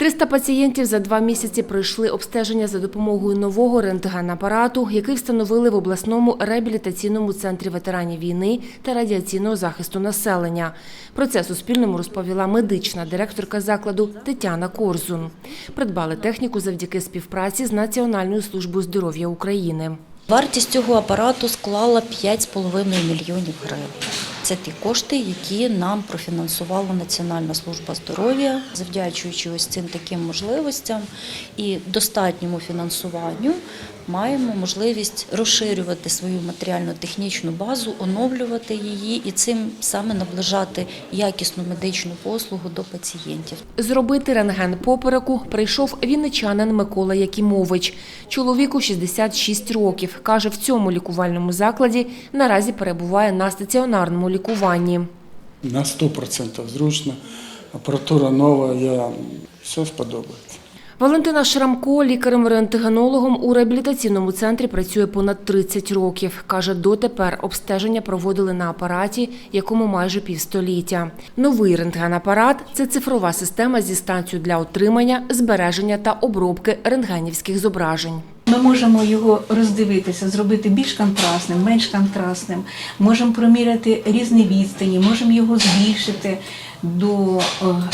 300 пацієнтів за два місяці пройшли обстеження за допомогою нового рентгенапарату, який встановили в обласному реабілітаційному центрі ветеранів війни та радіаційного захисту населення. Про це Суспільному розповіла медична директорка закладу Тетяна Корзун. Придбали техніку завдяки співпраці з Національною службою здоров'я України. Вартість цього апарату склала 5,5 мільйонів гривень. Це ті кошти, які нам профінансувала Національна служба здоров'я, завдячуючи ось цим таким можливостям і достатньому фінансуванню, маємо можливість розширювати свою матеріально-технічну базу, оновлювати її і цим саме наближати якісну медичну послугу до пацієнтів. Зробити рентген попереку прийшов вінничанин Микола Якімович. Чоловіку 66 років. Каже, в цьому лікувальному закладі наразі перебуває на стаціонарному лікуванні. На 100% зручно. Апаратура нова, я все сподобається. Валентина Шрамко, лікарем-рентгенологом у реабілітаційному центрі працює понад 30 років. Каже, дотепер обстеження проводили на апараті, якому майже півстоліття. Новий рентгенапарат – це цифрова система зі станцією для отримання, збереження та обробки рентгенівських зображень. Ми можемо його роздивитися, зробити більш контрастним, менш контрастним. Можемо проміряти різні відстані, можемо його збільшити до е,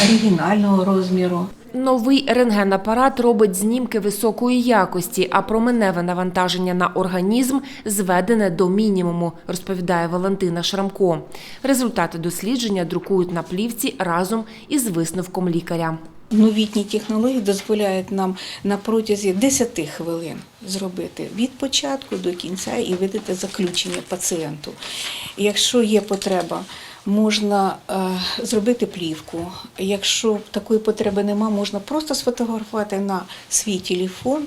оригінального розміру. Новий рентгенапарат робить знімки високої якості, а променеве навантаження на організм зведене до мінімуму, розповідає Валентина Шрамко. Результати дослідження друкують на плівці разом із висновком лікаря. Новітні технології дозволяють нам на протязі 10 хвилин зробити від початку до кінця і видати заключення пацієнту. Якщо є потреба, можна е, зробити плівку. Якщо такої потреби нема, можна просто сфотографувати на свій телефон.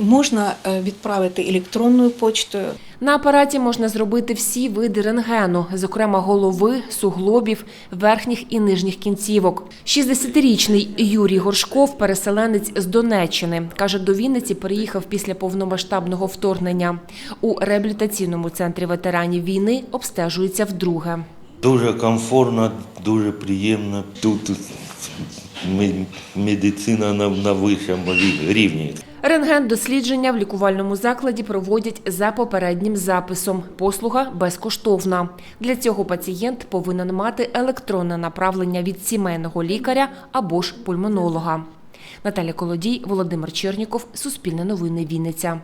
Можна е, відправити електронною почтою. На апараті можна зробити всі види рентгену, зокрема голови, суглобів, верхніх і нижніх кінцівок. 60-річний Юрій Горшков, переселенець з Донеччини, каже, до Вінниці переїхав після повномасштабного вторгнення. У реабілітаційному центрі ветеранів війни обстежується вдруге. Дуже комфортно, дуже приємно. Тут медицина на, на вищому рівні. Рентген-дослідження в лікувальному закладі проводять за попереднім записом. Послуга безкоштовна. Для цього пацієнт повинен мати електронне направлення від сімейного лікаря або ж пульмонолога. Наталя Колодій, Володимир Черніков, Суспільне новини Вінниця.